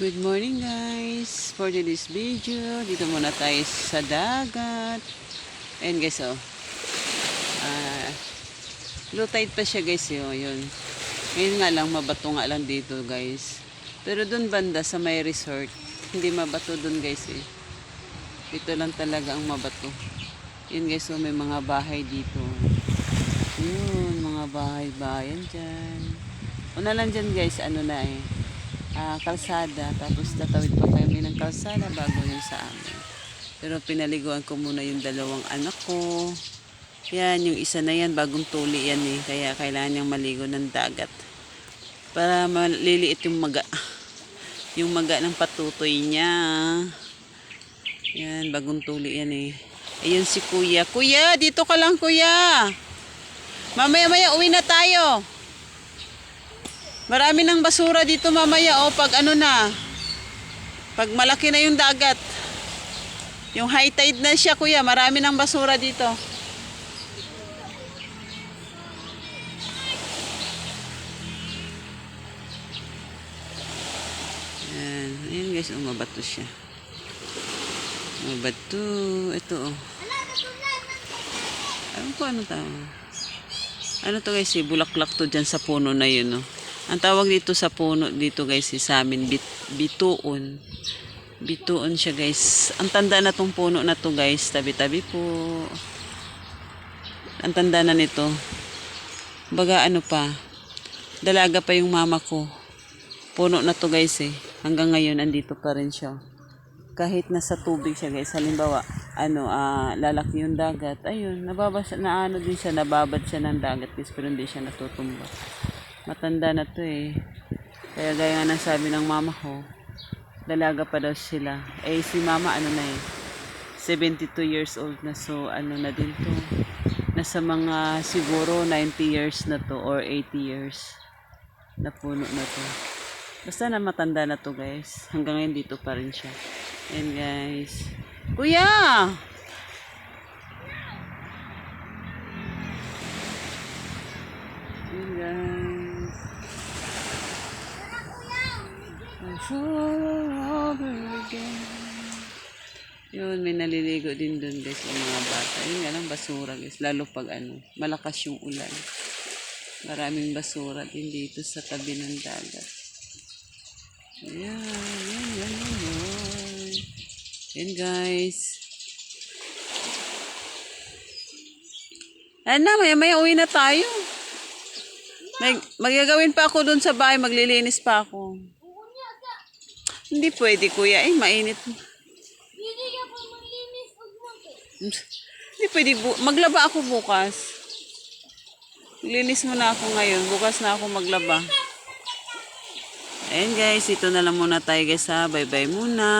Good morning guys! For today's video, dito muna tayo sa dagat. Ayan guys oh. Ah, low tide pa siya guys yun. yun. Ngayon nga lang, mabato nga lang dito guys. Pero dun banda sa may resort, hindi mabato dun guys eh. Dito lang talaga ang mabato. Yun guys oh, may mga bahay dito. Yun, mga bahay-bayan dyan. Una lang dyan guys, ano na eh ah, kalsada. Tapos tatawid pa kami ng kalsada bago yun sa amin. Pero pinaliguan ko muna yung dalawang anak ko. Yan, yung isa na yan, bagong tuli yan eh. Kaya kailangan niyang maligo ng dagat. Para maliliit yung maga. Yung maga ng patutoy niya. Yan, bagong tuli yan eh. Ayun si kuya. Kuya, dito ka lang kuya. Mamaya-maya uwi na tayo. Marami ng basura dito mamaya o pag ano na. Pag malaki na yung dagat. Yung high tide na siya kuya, marami ng basura dito. Ayan, ayan guys, umabato siya. Umabato. Ito oh. Ano ko ano tawag? Ano to guys, eh, bulaklak to dyan sa puno na yun, no? Ang tawag dito sa puno dito guys, eh, sa amin, bit, bituon. Bituon siya guys. Ang tanda na tong puno na to guys, tabi-tabi po. Ang tanda na nito. Baga ano pa, dalaga pa yung mama ko. Puno na to guys eh. Hanggang ngayon, andito pa rin siya kahit nasa tubig siya guys, halimbawa, ano, ah, lalaki yung dagat, ayun, nababas, na ano din siya, nababad siya ng dagat guys, pero hindi siya natutumba. Matanda na to eh. Kaya gaya nga ng sabi ng mama ko, dalaga pa daw sila. Eh si mama ano na eh, 72 years old na, so ano na din to. Nasa mga siguro 90 years na to or 80 years na puno na to. Basta na matanda na to guys. Hanggang ngayon dito pa rin siya. Ayan guys. Kuya! Ayan guys. Sure over again. Yun, may naliligo din dun guys yung mga bata. Yun nga lang basura guys. Lalo pag ano, malakas yung ulan. Maraming basura din dito sa tabi ng dagat. Ayan, yan, yan, yan, yan. Yan guys. Ano maya maya uwi na tayo. May, magagawin pa ako dun sa bahay, maglilinis pa ako. Hindi pwede kuya, eh mainit. Hindi pwede, bu- maglaba ako bukas. Linis muna ako ngayon, bukas na ako maglaba. Ayan guys, ito na lang muna tayo guys ha. Bye bye muna.